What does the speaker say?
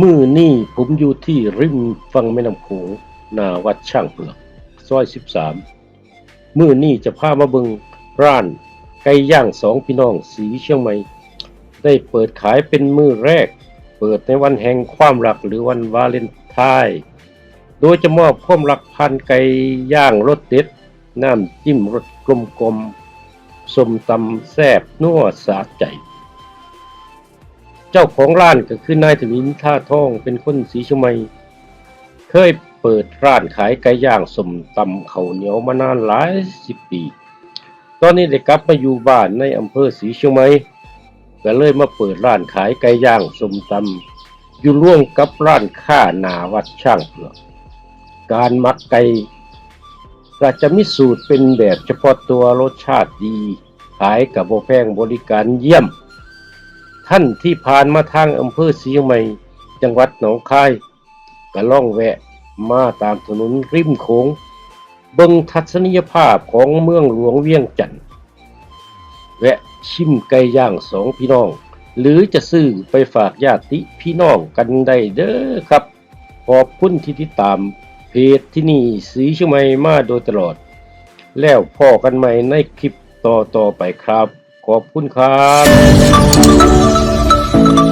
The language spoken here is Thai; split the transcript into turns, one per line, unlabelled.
มือนี่ผมอยู่ที่ริมฝั่งแม่น้ำโขงหน้าวัดช่างเปลือกซอยสิบสามมือนี่จะพามาเบิงร้านไก่ย่างสองพี่น้องสีเชียงใหม่ ได้เปิดขายเป็นมือแรก เปิดในวันแห่งความรักหรือวันวาเลนไทน์โดยจะมอบความรักพันไก่ย่างรสเด็ด น้ำจิ้มรสกลม สมตำแซบนัวสาใจ เจ้าของร้านก็คือนายถวินท่าทองเป็นคนสีชมัย เคยเปิดร้านขายไก่ย่างสมตำเขาเหนียวมานานหลายสิบปี ตอนนี้ได้กลับมาอยู่บ้านในอำเภอสีเชียก็เลยมาเปิดร้านขายไก่ย่างสมตำอยู่ร่วมกับร้านค้าหนาวัดช่างเผือกการมักไก่ ก็จะมีสูตรเป็นแบบเฉพาะตัวรสชาติดี ขายกับโบแพงบริการเยี่ยม ท่านที่ผ่านมาทางอำเภอศรีใหม่ จังหวัดหนองคายก็ล่องแวะมาตามถนนริมโขงเบิ่งทัศนียภาพของเมืองหลวงเวียงจันทน์แวะชิมไก่ย่างสองพี่น้อง หรือจะซื้อไปฝากญาติพี่น้องกันได้เด้อครับ ขอบคุณที่ติดตาม เพจที่นี่สีเชียงใหม่มาโดยตลอด แล้วพอกันใหม่ในคลิปต่อๆไปครับ ขอบคุณครับ